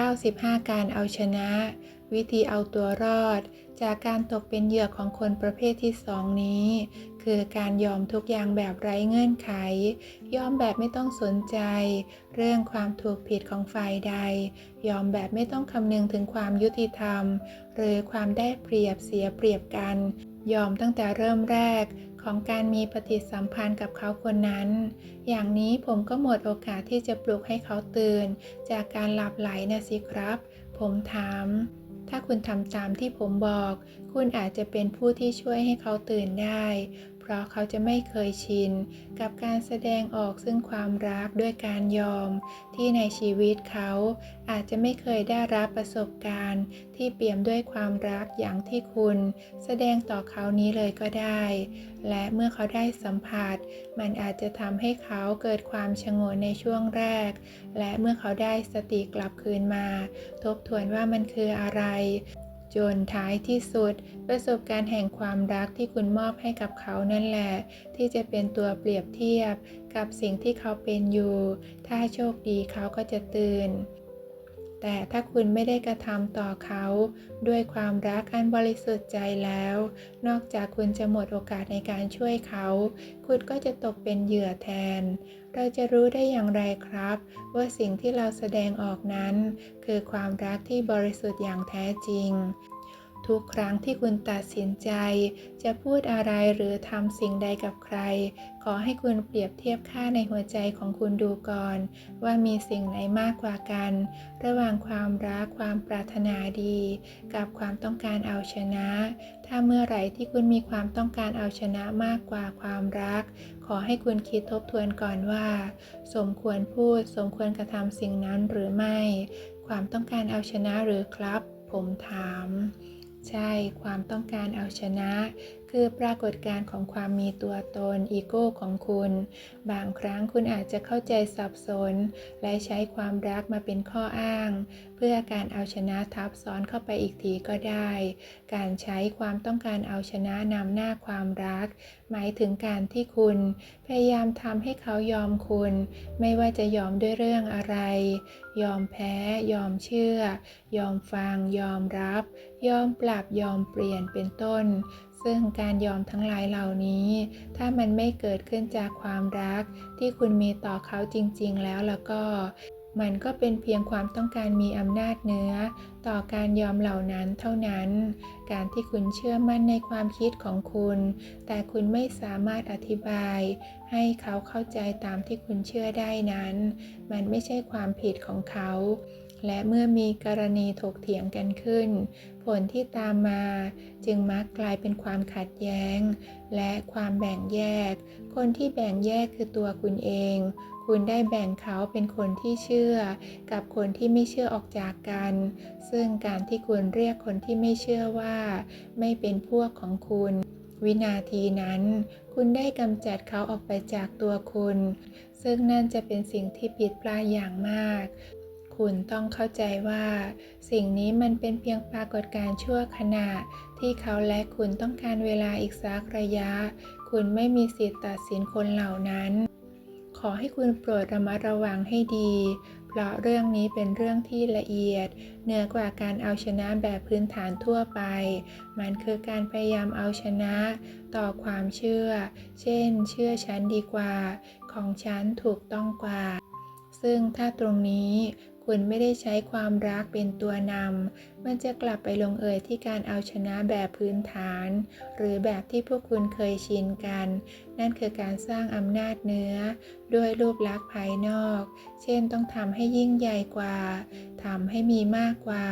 95 การเอาชนะ วิธีเอาตัวรอด จากการตกเป็นเหยื่อของคนประเภทที่สองนี้ คือการยอมทุกอย่างแบบไร้เงื่อนไข ยอมแบบไม่ต้องสนใจ เรื่องความถูกผิดของฝ่ายใด ยอมแบบไม่ต้องคำนึงถึงความยุติธรรม หรือความได้เปรียบเสียเปรียบกัน ยอมตั้งแต่เริ่มแรก ของการมีปฏิสัมพันธ์กับเขาคนนั้น อย่างนี้ผมก็หมดโอกาสที่จะปลุกให้เขาตื่น จากการหลับไหลนะสิครับ ผมถามถ้าคุณทำตามที่ผมบอก คุณอาจจะเป็นผู้ที่ช่วยให้เขาตื่นได้ ราะเขาจะไม่เคยชิน กับการแสดงออกซึ่งความรักด้วยการยอม ที่ในชีวิตเขาอาจจะไม่เคยได้รับประสบการณ์ ที่เปี่ยมด้วยความรักอย่างที่คุณ แสดงต่อเขานี้เลยก็ได้ และเมื่อเขาได้สัมผัส มันอาจจะทำให้เขาเกิดความชงนในช่วงแรก และเมื่อเขาได้สติกลับคืนมา ทบทวนว่ามันคืออะไร จนท้ายที่สุด ประสบการณ์แห่งความรักที่คุณมอบให้กับเขานั่นแหละ ที่จะเป็นตัวเปรียบเทียบกับสิ่งที่เขาเป็นอยู่ ถ้าโชคดีเขาก็จะตื่น แต่ถ้าคุณไม่ได้กระทำต่อเขา ด้วยความรักอันบริสุทธิ์ใจแล้ว นอกจากคุณจะหมดโอกาสในการช่วยเขา คุณก็จะตกเป็นเหยื่อแทน เราจะรู้ได้อย่างไรครับ ว่าสิ่งที่เราแสดงออกนั้น คือความรักที่บริสุทธิ์อย่างแท้จริง ทุกครั้งที่คุณตัดสินใจ จะพูดอะไรหรือทำสิ่งใดกับใคร ขอให้คุณเปรียบเทียบค่าในหัวใจของคุณดูก่อน ว่ามีสิ่งไหนมากกว่ากัน ระหว่างความรักความปรารถนาดี กับความต้องการเอาชนะ ถ้าเมื่อไหร่ที่คุณมีความต้องการเอาชนะมากกว่าความรัก ขอให้คุณคิดทบทวนก่อนว่า สมควรพูด สมควรกระทำสิ่งนั้นหรือไม่ ความต้องการเอาชนะหรือครับ ผมถาม ใช่ความต้องการเอาชนะ คือปรากฏการณ์ของความมีตัวตนอีโก้ของคุณ บางครั้งคุณอาจจะเข้าใจสับสน และใช้ความรักมาเป็นข้ออ้าง เพื่อการเอาชนะทับซ้อนเข้าไปอีกทีก็ได้ การใช้ความต้องการเอาชนะนำหน้าความรัก หมายถึงการที่คุณ พยายามทำให้เขายอมคุณ ไม่ว่าจะยอมด้วยเรื่องอะไร ยอมแพ้ ยอมเชื่อ ยอมฟัง ยอมรับ ยอมปรับยอมเปลี่ยนเป็นต้น ซึ่งการยอมทั้งหลายเหล่านี้ ถ้ามันไม่เกิดขึ้นจากความรักที่คุณมีต่อเขาจริง ๆ แล้วแล้วก็ มันก็เป็นเพียงความต้องการมีอำนาจเหนือต่อการยอมเหล่านั้นเท่านั้น การที่คุณเชื่อมั่นในความคิดของคุณ แต่คุณไม่สามารถอธิบาย ให้เขาเข้าใจตามที่คุณเชื่อได้นั้น มันไม่ใช่ความผิดของเขา และเมื่อมีกรณีถกเถียงกันขึ้น ผลที่ตามมาจึงมักกลายเป็นความขัดแย้ง และความแบ่งแยก คนที่แบ่งแยกคือตัวคุณเอง คุณได้แบ่งเขาเป็นคนที่เชื่อ กับคนที่ไม่เชื่อออกจากกัน ซึ่งการที่คุณเรียกคนที่ไม่เชื่อว่า ไม่เป็นพวกของคุณ วินาทีนั้น คุณได้กำจัดเขาออกไปจากตัวคุณ ซึ่งนั่นจะเป็นสิ่งที่ผิดพลาดอย่างมาก คุณต้องเข้าใจว่า สิ่งนี้มันเป็นเพียงปรากฏการณ์ชั่วขณะ ที่เขาและคุณต้องการเวลาอีกสักระยะ คุณไม่มีสิทธิ์ตัดสินคนเหล่านั้น ขอให้คุณโปรดระมัดระวังให้ดี เพราะเรื่องนี้เป็นเรื่องที่ละเอียด เหนือกว่าการเอาชนะแบบพื้นฐานทั่วไป มันคือการพยายามเอาชนะต่อความเชื่อ เช่น เชื่อฉันดีกว่า ของฉันถูกต้องกว่าซึ่งถ้าตรงนี้ คุณไม่ได้ใช้ความรักเป็นตัวนำ มันจะกลับไปลงเอยที่การเอาชนะแบบพื้นฐาน หรือแบบที่พวกคุณเคยชินกัน นั่นคือการสร้างอำนาจเนื้อ ด้วยรูปลักษณ์ภายนอก เช่นต้องทำให้ยิ่งใหญ่กว่า ทำให้มีมากกว่า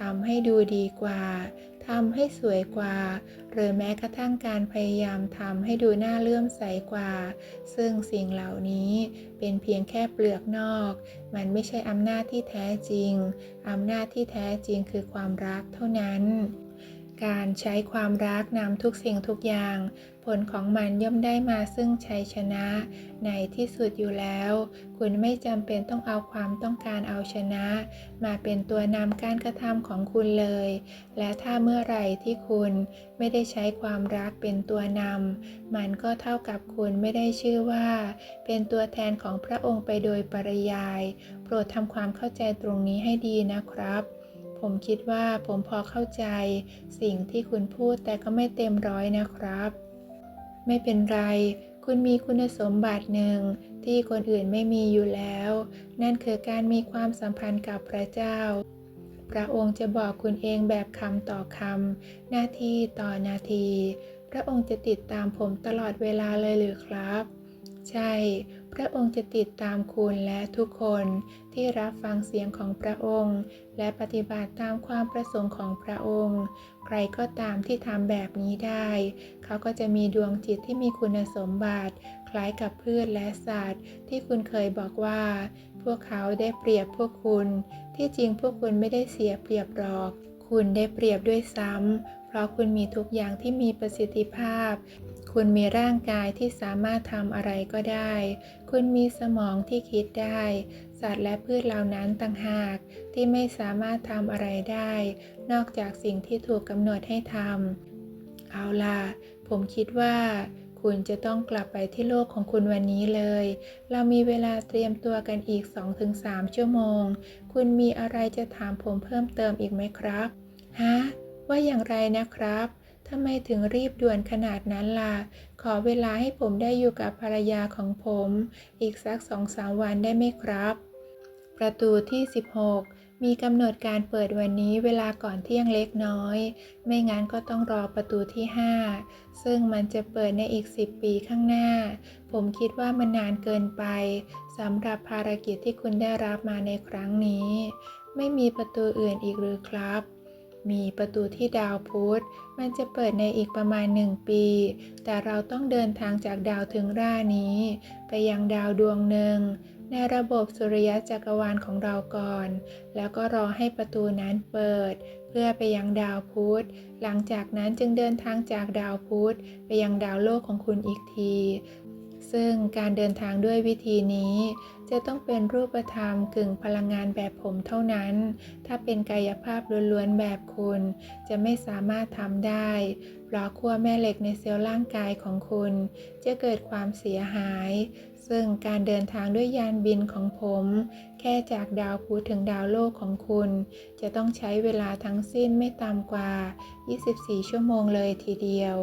ทำให้ดูดีกว่า ทำให้สวยกว่า หรือแม้กระทั่งการพยายามทำให้ดูน่าเลื่อมใสกว่า ซึ่งสิ่งเหล่านี้เป็นเพียงแค่เปลือกนอก มันไม่ใช่อำนาจที่แท้จริง อำนาจที่แท้จริงคือความรักเท่านั้น การใช้ความรักนำทุกสิ่งทุกอย่าง ผลของมันย่อมได้มาซึ่งชัยชนะในที่สุดอยู่แล้ว คุณไม่จำเป็นต้องเอาความต้องการเอาชนะ มาเป็นตัวนำการกระทำของคุณเลย และถ้าเมื่อไหร่ที่คุณไม่ได้ใช้ความรักเป็นตัวนำมันก็เท่ากับคุณไม่ได้ชื่อว่า เป็นตัวแทนของพระองค์ไปโดยปริยาย โปรดทำความเข้าใจตรงนี้ให้ดีนะครับ ผมคิดว่าผมพอเข้าใจสิ่งที่คุณพูดแต่ก็ไม่เต็มร้อยนะครับ ไม่เป็นไร คุณมีคุณสมบัติหนึ่งที่คนอื่นไม่มีอยู่แล้ว นั่นคือการมีความสัมพันธ์กับพระเจ้า พระองค์จะบอกคุณเองแบบคำต่อคำหน้าที่ต่อนาที พระองค์จะติดตามผมตลอดเวลาเลยหรือครับ ใช่ พระองค์จะติดตามคุณและทุกคนที่รับฟังเสียงของพระองค์ และปฏิบัติตามความประสงค์ของพระองค์ ใครก็ตามที่ทำแบบนี้ได้ เขาก็จะมีดวงจิตที่มีคุณสมบัติ คล้ายกับพืชและสัตว์ ที่คุณเคยบอกว่า พวกเขาได้เปรียบพวกคุณ ที่จริงพวกคุณไม่ได้เสียเปรียบหรอก คุณได้เปรียบด้วยซ้ำเพราะคุณมีทุกอย่างที่มีประสิทธิภาพคุณมีร่างกายที่สามารถทำอะไรก็ได้ คุณมีสมองที่คิดได้ สัตว์และพืชเหล่านั้นต่างหาก ที่ไม่สามารถทำอะไรได้ นอกจากสิ่งที่ถูกกำหนดให้ทำเอาล่ะ ผมคิดว่าคุณจะต้องกลับไปที่โลกของคุณวันนี้เลย เรามีเวลาเตรียมตัวกันอีก 2-3 ชั่วโมง คุณมีอะไรจะถามผมเพิ่มเติมอีกไหมครับ ฮะ ว่าอย่างไรนะครับ ทำไมถึงรีบด่วนขนาดนั้นล่ะ อเวลาให้ผมได้อยู่กับภรรยาของผม อีกสักสองสามวันได้ไหมครับ ประตูที่ 16 มีกำหนดการเปิดวันนี้เวลาก่อนเที่ยงเล็กน้อย ไม่งั้นก็ต้องรอประตูที่ 5 ซึ่งมันจะเปิดในอีก 10 ปีข้างหน้า ผมคิดว่ามันนานเกินไปสำหรับภารกิจที่คุณได้รับมาในครั้งนี้ ไม่มีประตูอื่นอีกหรือครับ มีประตูที่ดาวพุธ มันจะเปิดในอีกประมาณหนึ่งปี แต่เราต้องเดินทางจากดาวถึงรานี้ ไปยังดาวดวงหนึ่ง ในระบบสุริยะจักรวาลของเราก่อน แล้วก็รอให้ประตูนั้นเปิด เพื่อไปยังดาวพุธ หลังจากนั้นจึงเดินทางจากดาวพุธ ไปยังดาวโลกของคุณอีกที ซึ่งการเดินทางด้วยวิธีนี้ จะต้องเป็นรูปธรรมกึ่งพลังงานแบบผมเท่านั้น ถ้าเป็นกายภาพล้วนๆแบบคุณ จะไม่สามารถทำได้ เพราะขั้วแม่เหล็กในเซลล์ร่างกายของคุณ จะเกิดความเสียหาย ซึ่งการเดินทางด้วยยานบินของผม แค่จากดาวพุธถึงดาวโลกของคุณ จะต้องใช้เวลาทั้งสิ้นไม่ต่ำกว่า 24 ชั่วโมงเลยทีเดียว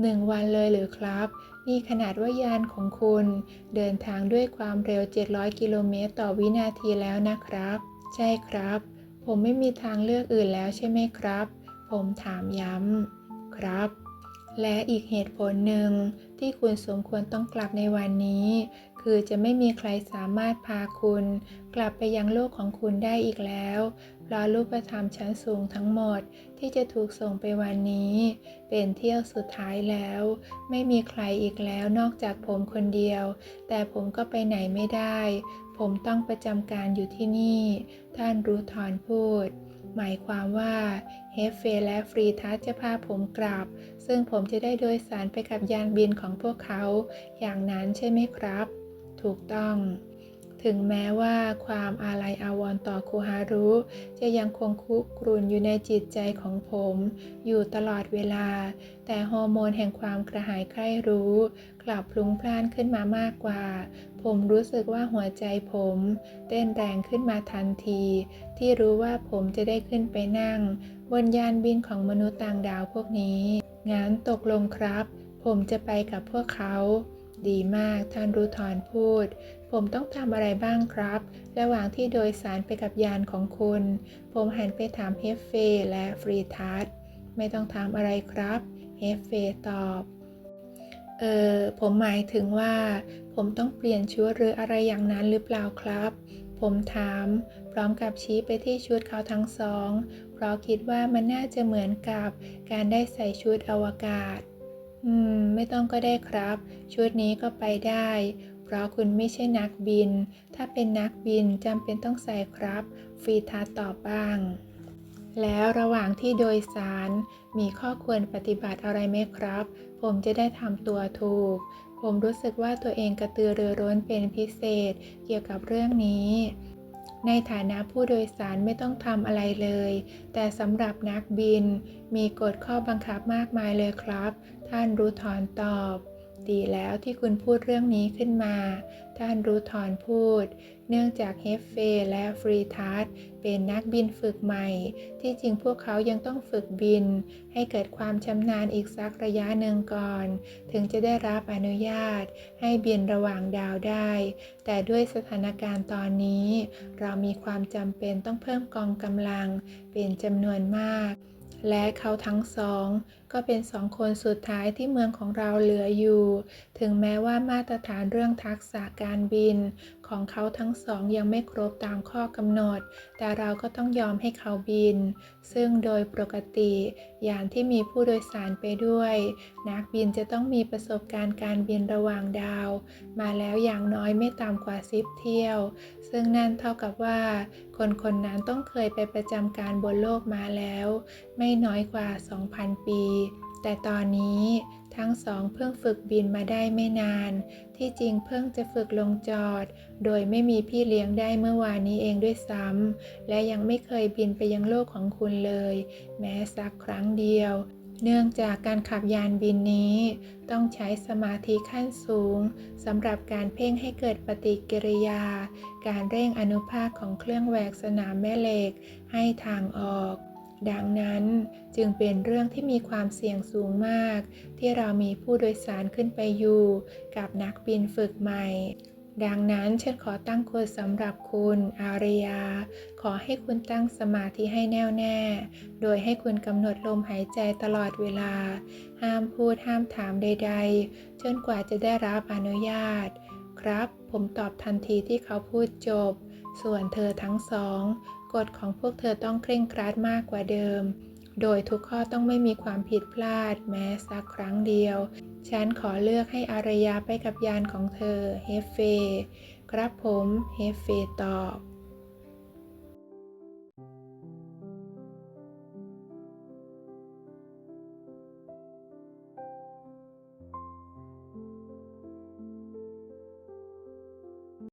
หนึ่งวันเลยหรือครับ นี่ขนาดว่ายานของคุณ เดินทางด้วยความเร็ว 700 กิโลเมตรต่อวินาทีแล้วนะครับ ใช่ครับ ผมไม่มีทางเลือกอื่นแล้วใช่ไหมครับ ผมถามย้ำครับ และอีกเหตุผลหนึ่งที่คุณสมควรต้องกลับในวันนี้ คือจะไม่มีใครสามารถพาคุณ กลับไปยังโลกของคุณได้อีกแล้วเพราะรูปธรรมชั้นสูงทั้งหมดที่จะถูกส่งไปวันนี้ เป็นเที่ยวสุดท้ายแล้ว ไม่มีใครอีกแล้วนอกจากผมคนเดียว แต่ผมก็ไปไหนไม่ได้ ผมต้องประจำการอยู่ที่นี่ ท่านรูทอนพูด หมายความว่าเฮฟเฟและฟรีทัสจะพาผมกลับ ซึ่งผมจะได้โดยสารไปกับยานบินของพวกเขา อย่างนั้นใช่ไหมครับ ถูกต้อง ถึงแม้ว่าความอาลัยอาวรณ์ต่อคูฮารุ จะยังคงคุกรุ่นอยู่ในจิตใจของผม อยู่ตลอดเวลา แต่ฮอร์โมนแห่งความกระหายใคร่รู้ กลับพลุงพล่านขึ้นมามากกว่า ผมรู้สึกว่าหัวใจผม เต้นแรงขึ้นมาทันที ที่รู้ว่าผมจะได้ขึ้นไปนั่ง บนยานบินของมนุษย์ต่างดาวพวกนี้ งั้นตกลงครับผมจะไปกับพวกเขา ดีมาก ท่านรูทอนพูด ผมต้องทำอะไรบ้างครับ ระหว่างที่โดยสารไปกับยานของคุณ ผมหันไปถามเฮฟเฟและฟรีทัสไม่ต้องถามอะไรครับ เฮฟเฟตอบ เออผมหมายถึงว่า ผมต้องเปลี่ยนชุดหรืออะไรอย่างนั้นหรือเปล่าครับ ผมถาม พร้อมกับชี้ไปที่ชุดเขาทั้งสอง เพราะคิดว่ามันน่าจะเหมือนกับการได้ใส่ชุดอวกาศ อืม ไม่ต้องก็ได้ครับ ชุดนี้ก็ไปได้ เพราะคุณไม่ใช่นักบิน ถ้าเป็นนักบินจำเป็นต้องใส่ครับ ฟรีทัสตอบบ้าง แล้วระหว่างที่โดยสาร มีข้อควรปฏิบัติอะไรไหมครับ ผมจะได้ทำตัวถูก ผมรู้สึกว่าตัวเองกระตือรือร้นเป็นพิเศษเกี่ยวกับเรื่องนี้ ในฐานะผู้โดยสารไม่ต้องทำอะไรเลย แต่สำหรับนักบินมีกฎข้อบังคับมากมายเลยครับ ท่านรู้ถอนตอบ ดีแล้วที่คุณพูดเรื่องนี้ขึ้นมา ท่านรูทอนพูด เนื่องจากเฮฟเฟและฟรีทัสเป็นนักบินฝึกใหม่ ที่จริงพวกเขายังต้องฝึกบิน ให้เกิดความชำนาญอีกสักระยะหนึ่งก่อน ถึงจะได้รับอนุญาต ให้บินระหว่างดาวได้ แต่ด้วยสถานการณ์ตอนนี้ เรามีความจำเป็นต้องเพิ่มกองกำลังเป็นจำนวนมาก และเขาทั้งสอง ก็เป็นสองคนสุดท้ายที่เมืองของเราเหลืออยู่ ถึงแม้ว่ามาตรฐานเรื่องทักษะการบิน ของเขาทั้งสองยังไม่ครบตามข้อกำหนด แต่เราก็ต้องยอมให้เขาบิน ซึ่งโดยปกติ ยานที่มีผู้โดยสารไปด้วย นักบินจะต้องมีประสบการณ์การบินระหว่างดาว มาแล้วอย่างน้อยไม่ต่ำกว่าสิบเที่ยว ซึ่งนั่นเท่ากับว่า คนคนนั้นต้องเคยไปประจำการบนโลกมาแล้ว ไม่น้อยกว่า 2,000 ปี แต่ตอนนี้ ทั้งสองเพิ่งฝึกบินมาได้ไม่นาน ที่จริงเพิ่งจะฝึกลงจอด โดยไม่มีพี่เลี้ยงได้เมื่อวานนี้เองด้วยซ้ำ และยังไม่เคยบินไปยังโลกของคุณเลย แม้สักครั้งเดียว เนื่องจากการขับยานบินนี้ ต้องใช้สมาธิขั้นสูงสำหรับการเพ่งให้เกิดปฏิกิริยา การเร่งอนุภาคของเครื่องแหวกสนามแม่เหล็กให้ทางออก ดังนั้นจึงเป็นเรื่องที่มีความเสี่ยงสูงมาก ที่เรามีผู้โดยสารขึ้นไปอยู่ กับนักบินฝึกใหม่ดังนั้นฉันขอตั้งโค้ดสำหรับคุณอารยา ขอให้คุณตั้งสมาธิให้แน่วแน่ โดยให้คุณกำหนดลมหายใจตลอดเวลา ห้ามพูดห้ามถามใดๆ จนกว่าจะได้รับอนุญาต ครับ ผมตอบทันทีที่เขาพูดจบ ส่วนเธอทั้งสอง กฎของพวกเธอต้องเคร่งครัดมากกว่าเดิม โดยทุกข้อต้องไม่มีความผิดพลาดแม้สักครั้งเดียว ฉันขอเลือกให้อารยาไปกับยานของเธอ เฮฟเฟ ครับผม เฮฟเฟตอบ